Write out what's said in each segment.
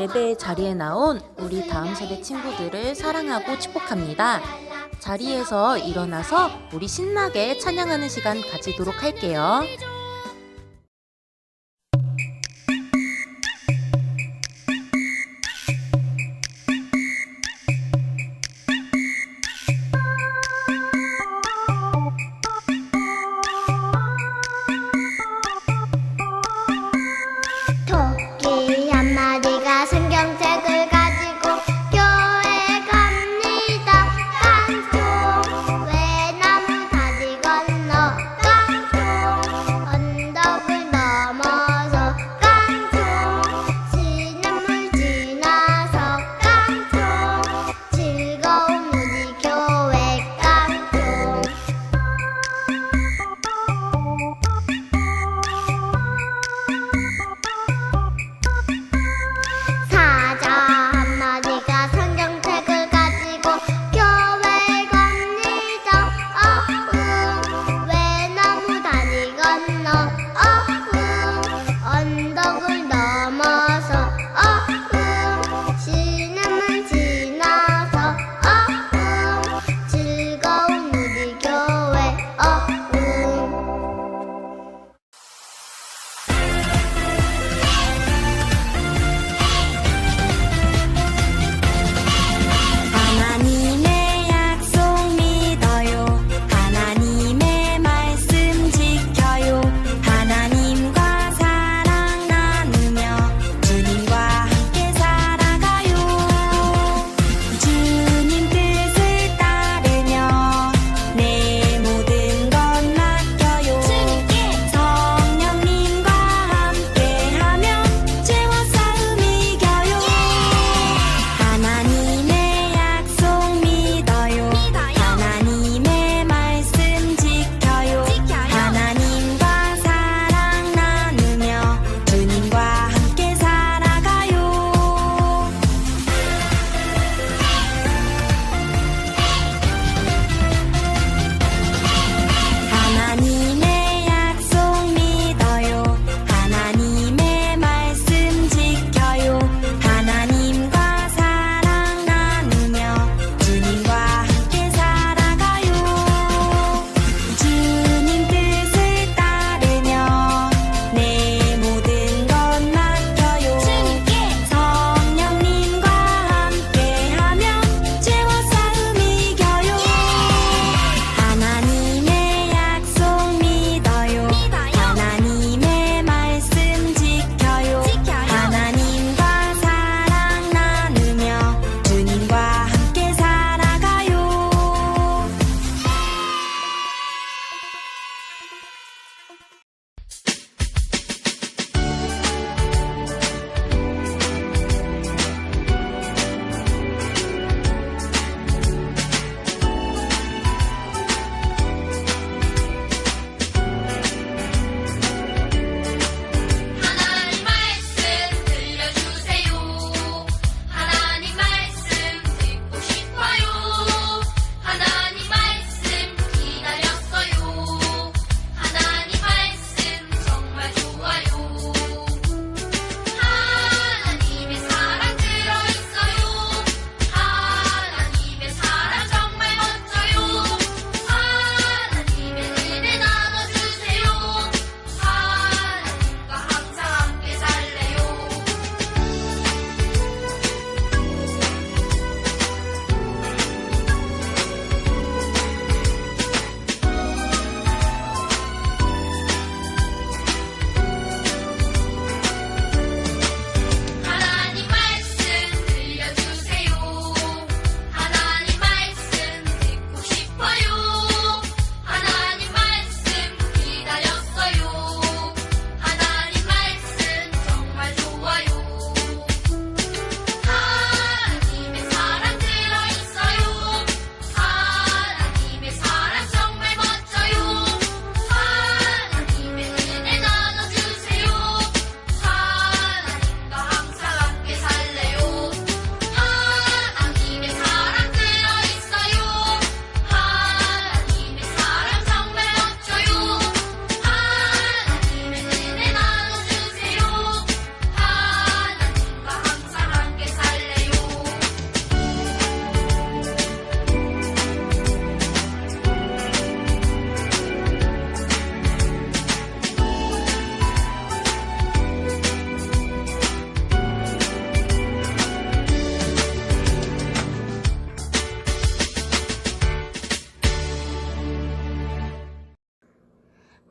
예배 자리에 나온 우리 다음 세대 친구들을 사랑하고 축복합니다. 자리에서 일어나서 우리 신나게 찬양하는 시간 가지도록 할게요.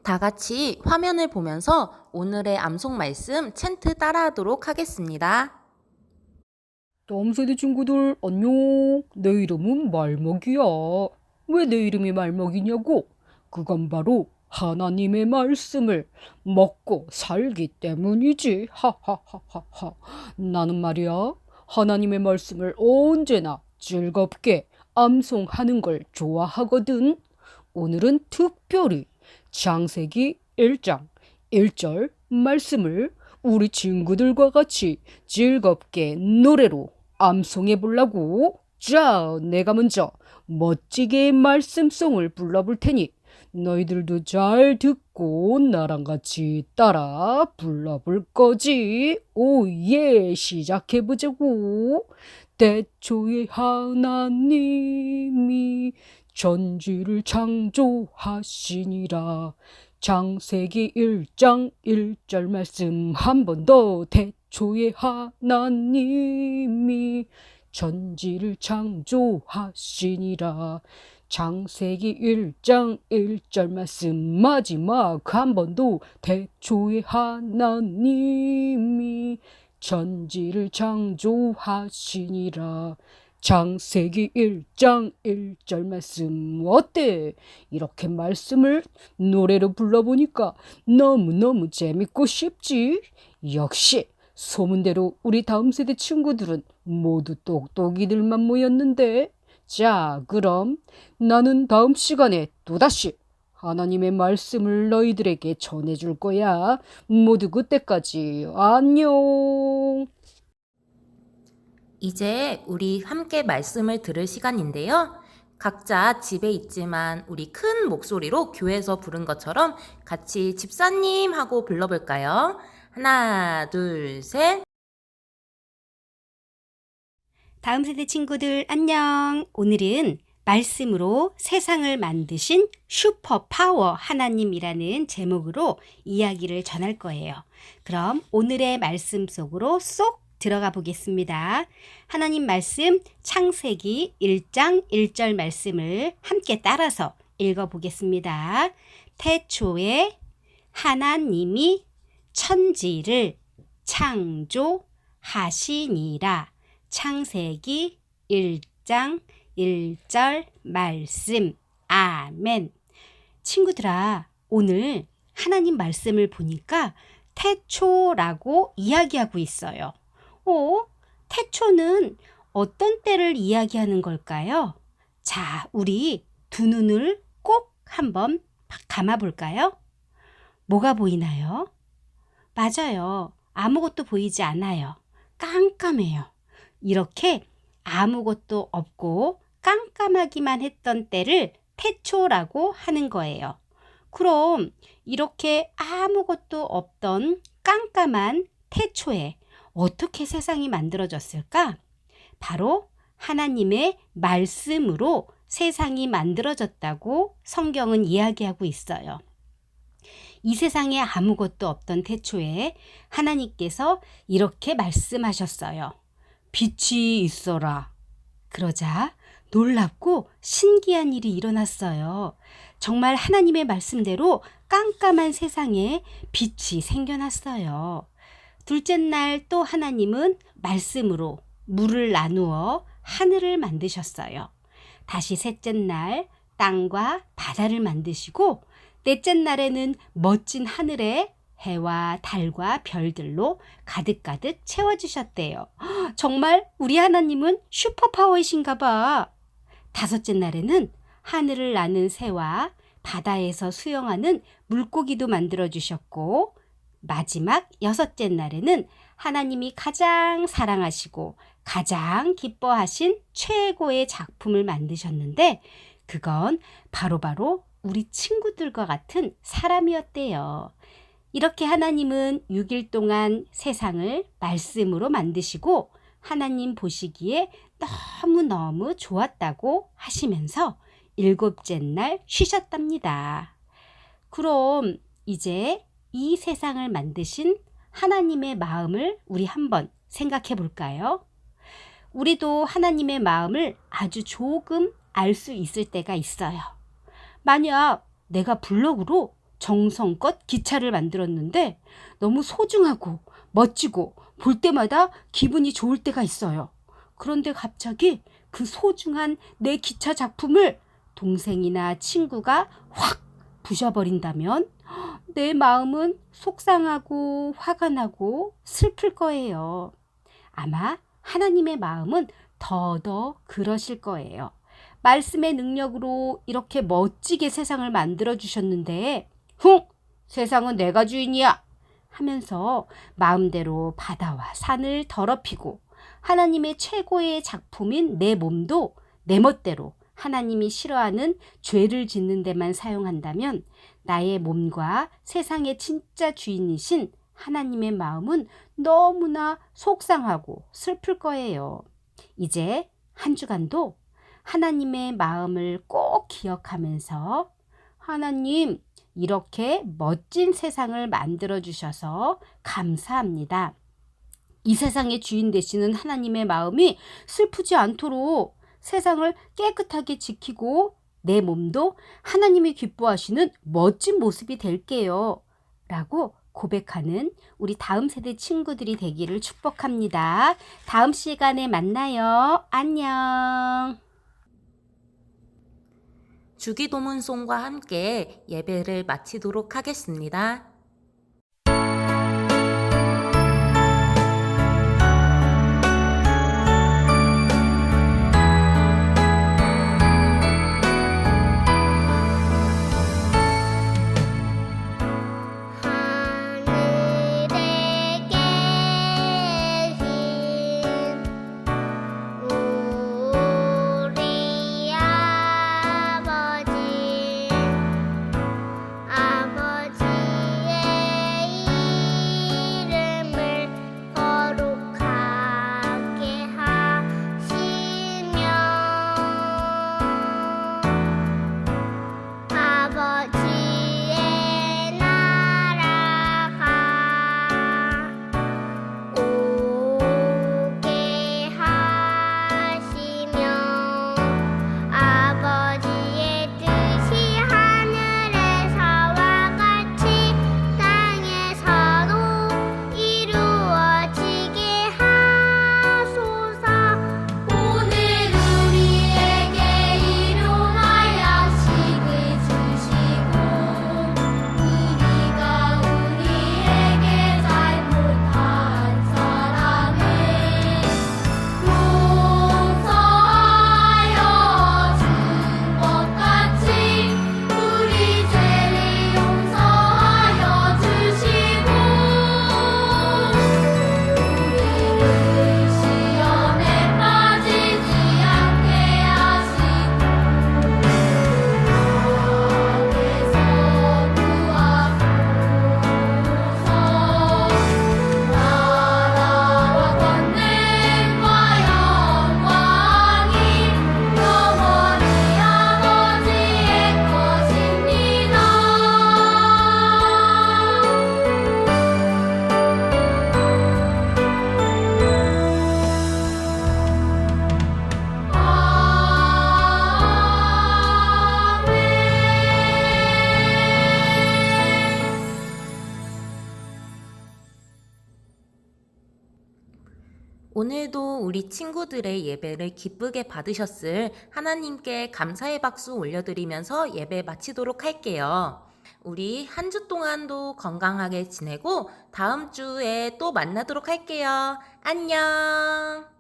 다 같이 화면을 보면서 오늘의 암송 말씀 챈트 따라하도록 하겠습니다. 다음 세대 친구들 안녕. 내 이름은 말먹이야. 왜 내 이름이 말먹이냐고? 그건 바로 하나님의 말씀을 먹고 살기 때문이지. 하하하하하. 나는 말이야. 하나님의 말씀을 언제나 즐겁게 암송하는 걸 좋아하거든. 오늘은 특별히 창세기 1장 1절 말씀을 우리 친구들과 같이 즐겁게 노래로 암송해 보려고. 자, 내가 먼저 멋지게 말씀송을 불러볼 테니 너희들도 잘 듣고 나랑 같이 따라 불러볼 거지. 오, 예, 시작해 보자고. 대초에 하나님이 전지를 창조하시니라. 창세기 1장 1절 말씀 한 번 더 대초에 하나님이 전지를 창조하시니라 창세기 1장 1절 말씀 마지막 한번더 대초에 하나님이 전지를 창조하시니라 창세기 1장 1절 말씀 어때? 이렇게 말씀을 노래로 불러보니까 너무너무 재밌고 쉽지? 역시 소문대로 우리 다음 세대 친구들은 모두 똑똑이들만 모였는데 자 그럼 나는 다음 시간에 또다시 하나님의 말씀을 너희들에게 전해줄 거야. 모두 그때까지 안녕. 이제 우리 함께 말씀을 들을 시간인데요. 각자 집에 있지만 우리 큰 목소리로 교회에서 부른 것처럼 같이 집사님 하고 불러볼까요? 하나, 둘, 셋. 다음 세대 친구들 안녕. 오늘은 말씀으로 세상을 만드신 슈퍼 파워 하나님이라는 제목으로 이야기를 전할 거예요. 그럼 오늘의 말씀 속으로 쏙 들어가 보겠습니다. 하나님 말씀 창세기 1장 1절 말씀을 함께 따라서 읽어 보겠습니다. 태초에 하나님이 천지를 창조하시니라. 창세기 1장 1절 말씀. 아멘. 친구들아, 오늘 하나님 말씀을 보니까 태초라고 이야기하고 있어요. 어? 태초는 어떤 때를 이야기하는 걸까요? 자, 우리 두 눈을 꼭 한번 감아 볼까요? 뭐가 보이나요? 맞아요. 아무것도 보이지 않아요. 깜깜해요. 이렇게 아무것도 없고 깜깜하기만 했던 때를 태초라고 하는 거예요. 그럼 이렇게 아무것도 없던 깜깜한 태초에 어떻게 세상이 만들어졌을까? 바로 하나님의 말씀으로 세상이 만들어졌다고 성경은 이야기하고 있어요. 이 세상에 아무것도 없던 태초에 하나님께서 이렇게 말씀하셨어요. 빛이 있어라. 그러자 놀랍고 신기한 일이 일어났어요. 정말 하나님의 말씀대로 깜깜한 세상에 빛이 생겨났어요. 둘째 날 또 하나님은 말씀으로 물을 나누어 하늘을 만드셨어요. 다시 셋째 날 땅과 바다를 만드시고 넷째 날에는 멋진 하늘에 해와 달과 별들로 가득가득 채워주셨대요. 정말 우리 하나님은 슈퍼파워이신가 봐. 다섯째 날에는 하늘을 나는 새와 바다에서 수영하는 물고기도 만들어주셨고, 마지막 여섯째 날에는 하나님이 가장 사랑하시고 가장 기뻐하신 최고의 작품을 만드셨는데, 그건 바로 바로 우리 친구들과 같은 사람이었대요. 이렇게 하나님은 6일 동안 세상을 말씀으로 만드시고 하나님 보시기에 너무너무 좋았다고 하시면서 일곱째 날 쉬셨답니다. 그럼 이제 이 세상을 만드신 하나님의 마음을 우리 한번 생각해 볼까요? 우리도 하나님의 마음을 아주 조금 알 수 있을 때가 있어요. 만약 내가 블로그로 정성껏 기차를 만들었는데 너무 소중하고 멋지고 볼 때마다 기분이 좋을 때가 있어요. 그런데 갑자기 그 소중한 내 기차 작품을 동생이나 친구가 확 부셔버린다면 내 마음은 속상하고 화가 나고 슬플 거예요. 아마 하나님의 마음은 더더 그러실 거예요. 말씀의 능력으로 이렇게 멋지게 세상을 만들어 주셨는데, 흥! 세상은 내가 주인이야! 하면서 마음대로 바다와 산을 더럽히고 하나님의 최고의 작품인 내 몸도 내 멋대로 하나님이 싫어하는 죄를 짓는 데만 사용한다면 나의 몸과 세상의 진짜 주인이신 하나님의 마음은 너무나 속상하고 슬플 거예요. 이제 한 주간도 하나님의 마음을 꼭 기억하면서 하나님, 이렇게 멋진 세상을 만들어 주셔서 감사합니다. 이 세상의 주인 되시는 하나님의 마음이 슬프지 않도록 세상을 깨끗하게 지키고 내 몸도 하나님이 기뻐하시는 멋진 모습이 될게요. 라고 고백하는 우리 다음 세대 친구들이 되기를 축복합니다. 다음 시간에 만나요. 안녕. 주기도문송과 함께 예배를 마치도록 하겠습니다. 오늘도 우리 친구들의 예배를 기쁘게 받으셨을 하나님께 감사의 박수 올려드리면서 예배 마치도록 할게요. 우리 한 주 동안도 건강하게 지내고 다음 주에 또 만나도록 할게요. 안녕!